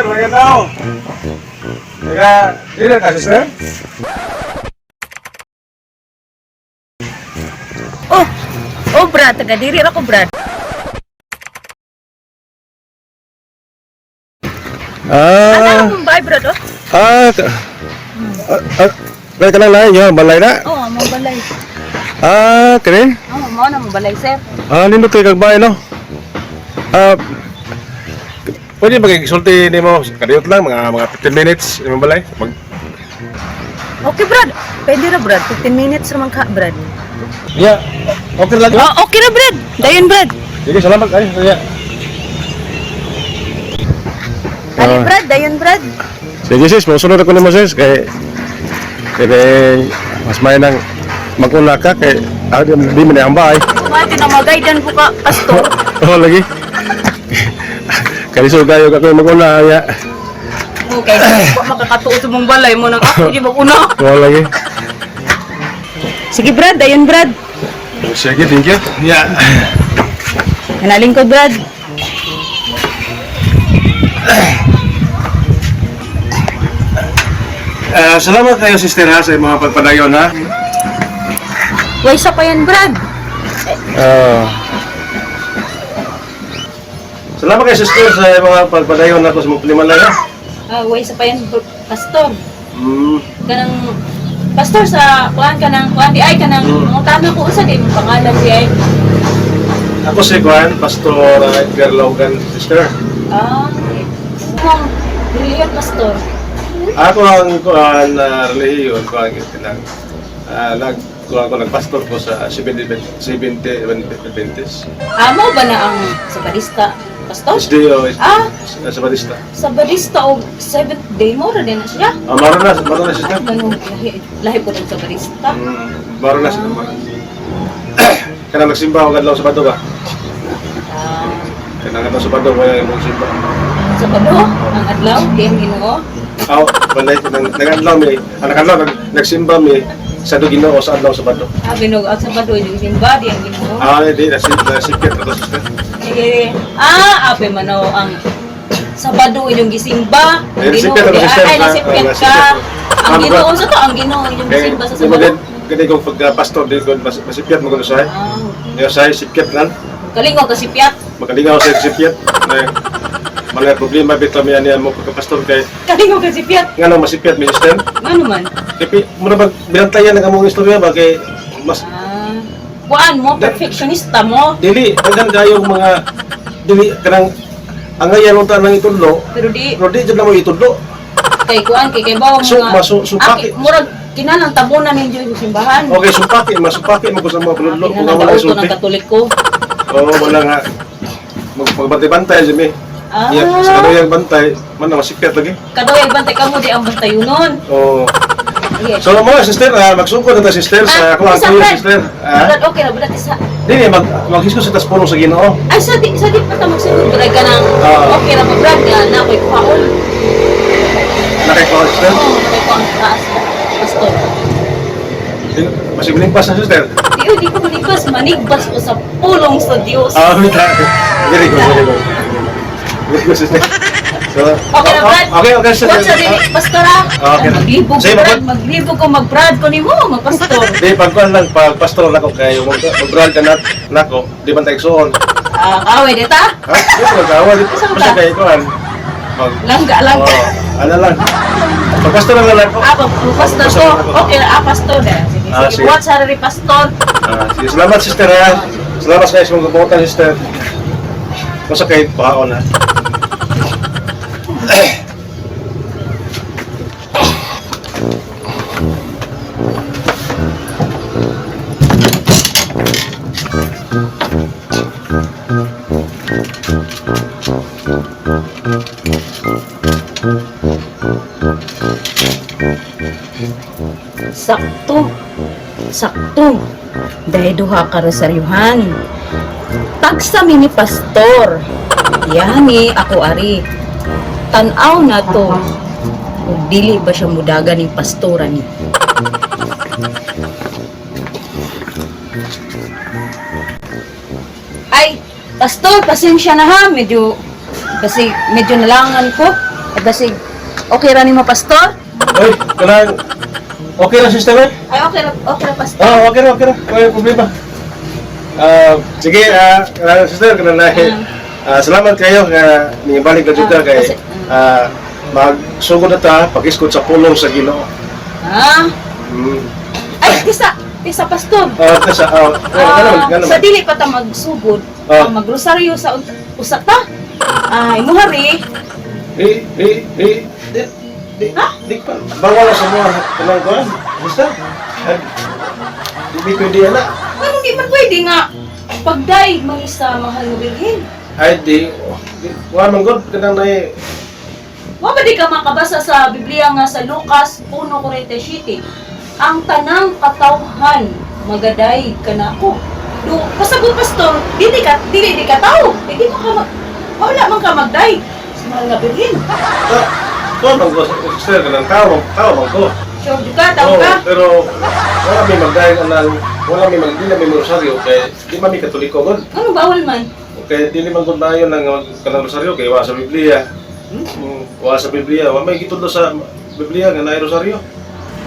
mga daw. Teka, dili ka, sister? Oh, oh Brad, taga diri ra ko Brad. Ah, Ano mo ba Brad oh? ah, ah, ah, kaya ka lang na yun, balay na. Oh, mo balay. Ah, kani? Oh, mo na mo balay sir. Ah, nindot kayo kagbay, no? Ah, pwede magkisulti ni mo, kadiyot lang, mga mga 15 minutes, mo balay? Mag, Okay Brad. Pwede ra Brad, 15 minutes ra man ka Brad. yeah, okay lang. Oh, okay ra Brad. Dayon Brad. Sige, salamat kayo. Yeah. Kani Ah. Brad, dayon Brad. Sige sis, masunod ako ni mo sis, kay kaya mas may nang maguna ka, kay ah, di mo na ang bahay. Mati na magaydan ko ka pastor. Oo lagi. Kali so kayo ka kayo maguna ya. Okay, wa makakatuo sa mong balay mo nang ako di ba una. Oo lagi. Sige Brad, dayon Brad. Sige, thank you. Ya. Hanaling ko Brad. Ah, salamat kayo sister ha sa mga pagpadayon ha. Way sa pa yan Brad. Ah. Salamat kayo sister sa mga pagpadayon na sa ha. Ah, way sa pa yan pastor. Hmm. kanang pastor sa kuan kanang kuan di ay kanang Mm. mga tama ko usa kay mong pangalan di ay Ako si Juan, Pastor uh, Edgar Logan, sister. ah mong reliyon pastor Ako ang kuan na relihiyon ko ang itinang uh, nag kuan ko nagpastor ko sa 70 70 Adventist. amo ba na ang sabadista pastor SDO is Ah. sa Batista. sabadista o seventh day mo ra din na siya Ah, maro na, maro na sister. ah ganun lahi lahi ko rin sabadista Mm, maro na siya. maro. Kana nagsimba ako kadlaw sa Bado ba? ah Kana nga sa Bado kaya yung simba. sabado ang adlaw di ang Ginoo Aw, balay nang nagadlaw mi, anak adlaw nag- nagsimba mi sa Ginoo sa adlaw sa Bado. ah binog at sabado yung simba di ang Ginoo Ah, di na si na sikit na to sister. Eh, ah, ape mano ang Sabado inyong gisimba. Ang Eh, Ginoo di sister, ay na- nasipyat ah, ka. Ang Ah, Ginoo sa to ang Ginoo Kaya gisimba sa din kani ko pag pastor di ko mas masipyat mo ko sa Ah, Ya say sipyat lang. kalingaw ka sipyat. Makalingaw sa sipyat. Malay problema bitaw mi ani mo pagka pastor kay Kalingaw ka sipyat. ngano masipyat mi sister. Ano man? Kay mo na bag bilantayan ang among istorya ba kay mas Ah, kuan mo perfectionista mo. dili daghan kayo mga dili kanang ang ngayon unta nang itudlo Pero di pero di jud na mo itudlo. kay kuan kay kay bawo mga masu- supaki. Aki, murag kinahanglan tabunan ninyo yung simbahan. Okay, supaki, masupaki mo ko sa mga pinudlo kung Kinahanglan wala tauto isulti. ng katoliko. Oo, wala nga. Magbantay-bantay Jimmy. Ah. Yeah, sa kanuyang bantay, man na masipyat lagi. Kadoy bantay ka mo di ang bantayunon. Oo. Yes. So mo sister, ah, magsugod na ta sister sa ako ang kuya sister. Ah. Brad, okay ra brad isa. Dili mag maghisko sa tas puno sa Ginoo. Ay, sa di, sa di pa ta magsunod brad ka ng Ah. okay ra mo brad nga na ako'y kuhaon. Nakay ko sister. Oo, nakay ko ang taas. Pastor. Masibiling pas na sister. Di, di ko manigbas, manigbas ko sa pulong sa Diyos. Ah, wait lang. Very good, very So, Okay na, Brad. Okay, okay sister. What's sa dili, pastor ha? Okay. Maglibog ko, Brad. mag- Maglibog ko, mag-brad ko ni mo, mag-pastor. Di pagkuan lang pag pastor nako kay mag magbrad ka na nako, di man tay igsoon. Ah, kaway dita? Ha? Di ko nagawa di Saan basta ka? kay kuan. Mag Langga, langga. Oh, ano lang. Pag pastor lang lang ako. Ah, pag-pastor ko. Okay, ah, pastor. Sige, Ah, sige. sige. What, sarili pastor? Ah, sige, salamat sister. Salamat sa isang kabutan sister. Masa kay paon ha. Sakto. Sakto. Dahil duha ka rosaryuhan. Tagsa mi ni pastor. Yani ako ari. Tanaw na to. Dili ba siya mudaga ni pastora ni? Ay, pastor, pasensya na ha. Medyo, kasi medyo nalangan ko. Adasig, okay ra ni mo, pastor? Oy, kanang... Okay na, sister, eh? Ay, okay ra, okay ra, pastor. Ah, okay na, okay na. Wala problema. Ah, sige, ah, uh, sister, kanang na. Ah, salamat kayo nga ningibalik na juga Ah, kay ah magsugod na ta pag-iskot sa pulong sa Ginoo. Ah, Mm. ay, tisa, tisa, pastor. Ah, sa ah, Ah, ganun, ganun. sa dili pa ta magsugod, ah, magrosaryo sa usa ta. Ah, imuhari, Di, di, di, di, di, Ha? di pa. Bawal sa mga kanang kuan. Ah, Di, di pwede na. ano di pa pwede nga pagday mo sa mahal nga bilhin. Ay, di. di Wa man gud kanang na Wa ba di ka makabasa sa Biblia nga sa Lucas 1:47? Ang tanang katawhan magaday kanako. Do pasagot pastor, dili ka dili di ka tao. Hindi mo ka mag wala man ka magday sa mahal nga. Ah, Kuan man ko sister kanang tao, tao man ko. Sure di ka, tao Oo, ka. pero wala may magdahil anang wala may magdili na may rosaryo kay di man mi katoliko gud. Ano bawal man? Kay dili man gud maayo nang kanang rosaryo kay wa sa Biblia. Hmm? Wa sa Biblia, wa may gitudlo sa Biblia nga naay rosaryo.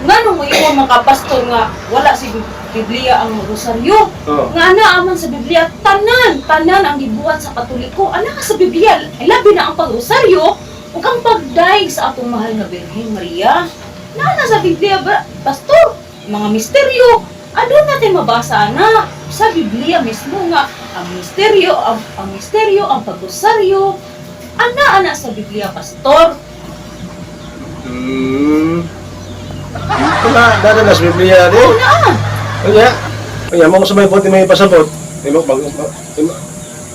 Ngano mo imo mga pastor nga wala si Biblia ang rosaryo? Oo. Nga ana aman sa Biblia tanan, tanan ang gibuhat sa Katoliko. Ana ka sa Biblia, labi na ang pagrosaryo ug ang pagdaig sa atong mahal nga Birhen Maria. Nana sa Biblia ba, pastor? Mga misteryo. Ano natin mabasa na sa Biblia mismo nga ang misteryo, ang, ang misteryo, ang pagrosaryo. Ana ana sa Biblia, pastor. Hmm. Dada na sa Biblia di. Una ah. Kanya, kanya mo sa may buti may pasabot. Di mo di mo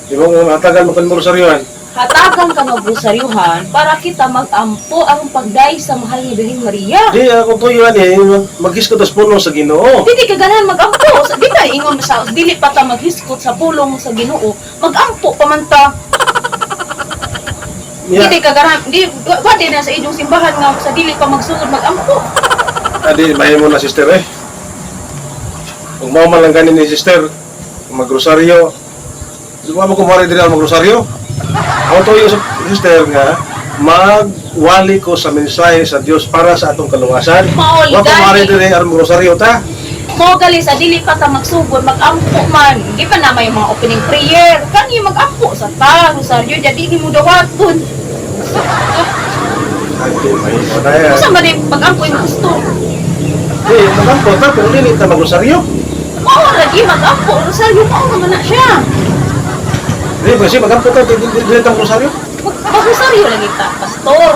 di mo matagal mo kan mo rosaryohan. Hatagan ka magbusaryuhan para kita mag-ampo ang pagday sa mahal ni Birhen Maria. Di ako tuyuan eh, maghiskot tas puno sa Ginoo. Dili ka ganahan mag-ampo. Sa- Di ka ingon sa dili pa ta maghiskot sa pulong sa Ginoo. Mag-ampo pa man ta. Yeah. Dili ka ganahan. Di wa di na sa inyong simbahan nga sa dili pa magsugod mag-ampo. Adi, bahay mo na sister eh. Kung mo man lang ganin ni sister, magrosaryo. Di ba mo kumari din ang magrosaryo? Ako to yung sister nga, magwali ko sa mensahe sa Dios para sa atong kalungasan. Maol, Wa kumari gani. din ang magrosaryo ta. Mo gali sa dili pa ta magsugod mag-ampo man. Di pa na may mga opening prayer. Kani mag-ampo sa ta rosaryo jadi ni mo dawaton. Adi, may mo yan. Usa man pag-ampo yung gusto. Di, magampo ta, pero dili ta magrosaryo. Mao lagi mag-ampo rosaryo mao naman na siya. Di, kasi magampo ta, dili dili ta magrosaryo. Mag- Mag-rosaryo lagi ta, pastor.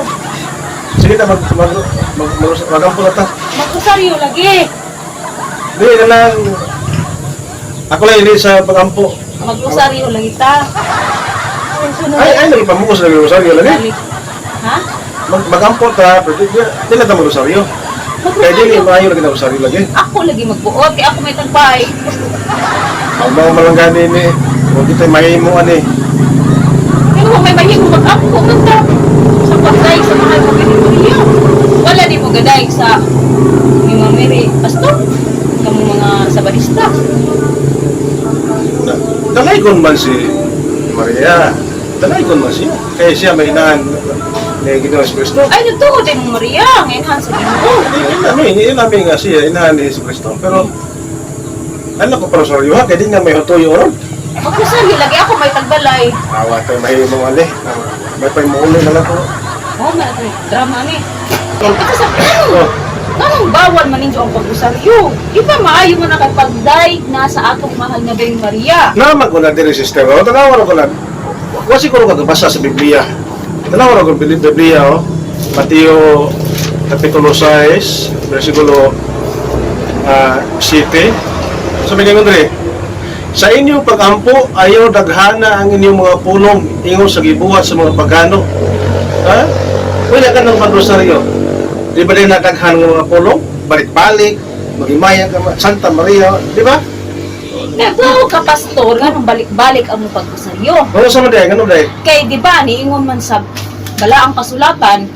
Sige ta, mag, mag, mag, mag, magampo ta. Mag-rosaryo lagi. Di, na lang. Ako lang hindi sa pagampo. Mag-rosaryo lagi ta. Ay. Ay, ay, nagpamukos na rosaryo lagi. Balik. Ha? Mag magampo ta, pero di di na ta magrosaryo. Kaya di ni Mag-rosaryo. maayo lagi na rosaryo lagi. Ako lagi magbuot, kaya ako may tagbay. Ang mga malanggani ni, huwag kita mahimo ani. Pero kung may mahimo mag-ampo, ganda. Sa pagday, sa mahal mo Maria. Wala di mo gaday sa yung mga Mary Pastor. Kamu mga sabarista. Na- Dalaygon man si Maria. Dalaygon man siya. Kaya siya may inaan ni Ginoong Kristo. Ay, nagtuho din mo Maria. Ngayon sa Ginoo. Hindi namin, nga siya, inahan ni Jesus Kristo. Pero, ano ko para sa ha? Kaya di nga may hutuyo ron. Mag-rosaryo lagi ako may tagbalay. Awa tayo mahimo ali. May paimuulo na lang ko. Oh, may drama ni. Ito sa ano? Oh, Anong bawal man ninyo ang pag-usaryo? Di ba maayo mo na kay pagday na sa atong mahal na Beng Maria? naman ko na din yung system. O, tanawan ko na. Wasi ko kagabasa sa Biblia. Tanawan ko sa Biblia, oh. Mateo, Kapitulo 6, versikulo ah 7. Sabi niya Andre, sa inyong pag-ampo, ayaw daghana ang inyong mga pulong ingon sa gibuhat sa mga pagano. Ha? Wala ka ng magrosaryo. Di ba din nadaghan ng mga pulong? Balik-balik, magimaya ka, Santa Maria, di ba? Nagtuho ka pastor, ganun balik-balik ang mong pag-usaryo. Ano sa mga ganun dahil? Kay di ba niingon man sa bala ang kasulatan,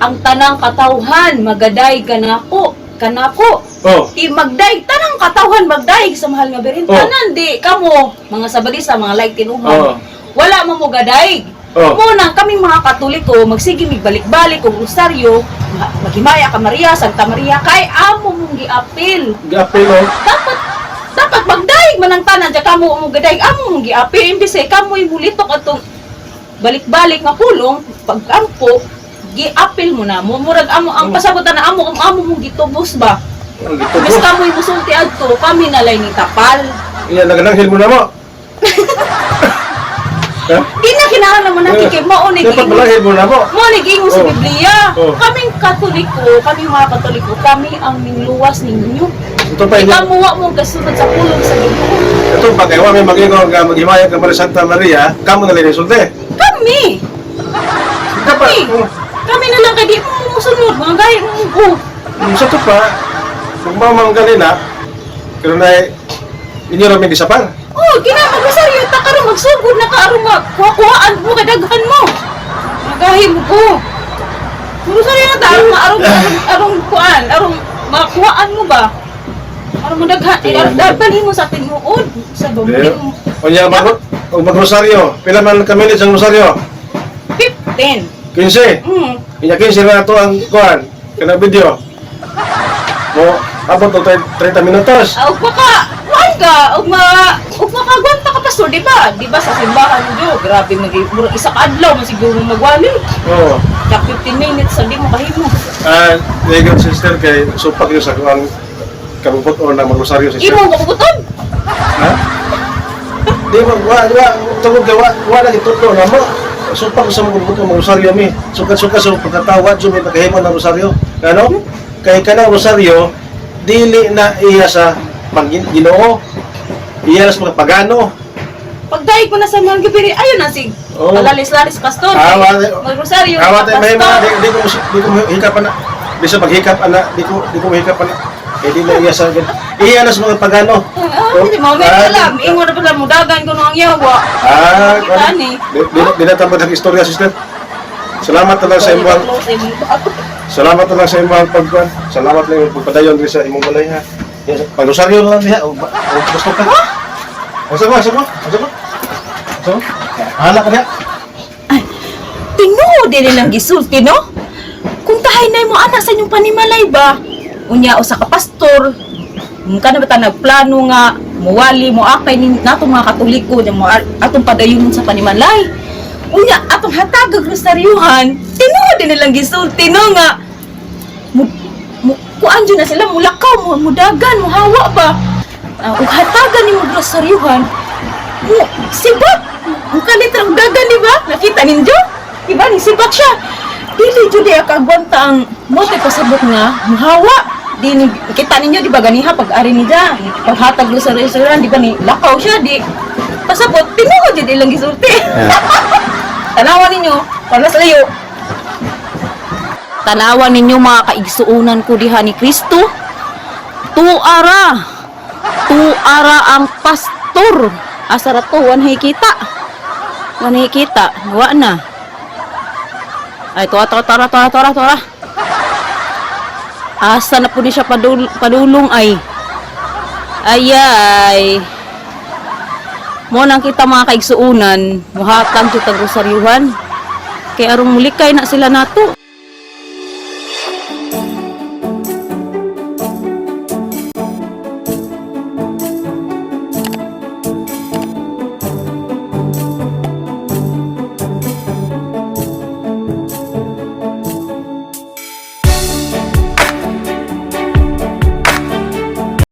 ang tanang katawhan magaday kanako, kanako. Oh, Di magday tanang katawhan magday sa mahal nga birin. Oh. Tanan di kamo mga sabali sa mga like tinuhan. Oh. Wala mo mo gaday. Oh. Muna, kami mga Katoliko, magsige mig balik-balik og rosaryo, ma- maghimaya ka Maria, Santa Maria, kay amo mong giapil. Gapil oh. Dapat dapat magdaig man ang tanan ja kamo mo gadaig amo mong giapil imbis ay kamo ibulitok atong balik-balik nga pulong pag-ampo giapil mo na mo murag amo ang pasabutan na amo ang amo mong gitubos ba Ang Mas gitubo. kamo imusulti adto kami na lay ni tapal Iya, nagananghil mo na mo. Di na kinahanglan naman natin kay mao ni Dapat malahil mo na mo. mo ni giingon sa Oh. Biblia Oh. kaming Katoliko kami mga Katoliko kami ang ningluwas ninyo Ito pa ikaw mo mo kasunod sa pulong sa Ginoo Ito pa kay wa may magingon nga maghimaya ka Maria Santa Maria, kamo na lang sulti. kami Dapat. Kami. oh, Kami na lang kay di mo musunod, mga gaya mo ko. mm, Sa to pa, magmamang kanina, pero na inyo ramin gisapar. Oh, kina magsaryo ta karon magsugod na karon mag kuha-kuhaan mo kay daghan mo. Magahi mo ko. Puro saryo na ta arong arong arong, kuan, arong makuhaan mo ba? Arong mo daghan, eh, arong dalhin mo sa tinuod sa gawin mo. Onya mag o magrosaryo. Pila man ka minutes ang rosaryo? 15. 15. Mm. Inya 15 na to ang kuan. Kana video. Mo abot og 30 minutos. Ah, ug baka, kuan ka, ug ma, ug makagwanta ka pastor, di ba? Di ba sa simbahan mo, grabe mag murag isa ka adlaw man siguro magwali. Oo. Kaya 15 minutes sa di mo kahimo. Ah, legal sister kay supak yo sa kuan kabupot o na magrosaryo sister. Imo ko butod. Ha? Di ba, wa, wa, tungkol ka, wa, wa na itutlo na mo. Sumpah ko sa mga buto mga rosaryo mi. Sukat-sukat sa pagkatawad, so may pagkahimo ng rosaryo. Ano? Kay ka ng rosaryo, dili na iya sa ginoo. Iya sa mga pagano. Pagdaig ko na sa mga gabiri, ayun na si Oh. Palalis-laris pastor. Awa, Mag-rosaryo. Awa tayo mahimo na, di, di ko, di ko hikap na. Di sa paghikap ana, di ko, di ko hikap na. Eh, di na iya sa, iya na sa mga pagano. Ah, hindi mo may Ah, alam. Ingon na pala mo dagan ko nang yawa. Ah, Kita ni. Di, na tambad ang istorya, sister. Salamat na lang sa imong Salamat na lang sa imong pagkuan. Salamat lang yung pagpadayon diri sa imong balay ha. Yes, Pag-rosaryo na lang diha. O, ba- gusto ka. Asa mo, asa mo? Asa mo? Asa mo? Hala ka diha. Tinuod din nilang gisulti, no? Kung tahay na mo anak sa inyong panimalay ba? Unya o sa kapastor, ka na ba ta nagplano nga muwali mo akay ni natong mga katoliko na mo atong padayon sa panimalay. Unya atong hatagag rosaryuhan, tinuod din nilang gisulti no nga mu, mu kuan dyan na sila mulakaw mo mudagan mo hawa ba? Uh, hatagan ni mo rosaryuhan, mo sibak ang kalitrang dagan di ba? Nakita ninyo? Diba ni sibak siya. Dili jud di akagwanta ang mote pasabot nga muhawa. Di ni kita ninyo di ba ganiha pag ari ni da paghatag sa restaurant di ba ni lakaw siya di pasabot tinuod jud ilang gisulti. Tanawan ninyo para sa layo. Tanawan ninyo mga kaigsuunan ko diha ni Kristo. Tuara. Tuara ang pastor. Asara to, wanhay kita. Wanhay kita. Wa na. Ay, tuwa, tuwa, tuwa, tuwa, tuwa, tuwa. Asa na po ni siya padul padulong ay. Ay, ay. Mo nang kita mga kaigsuunan, muhatag jud tag rosaryuhan. Kay arong mulikay na sila nato.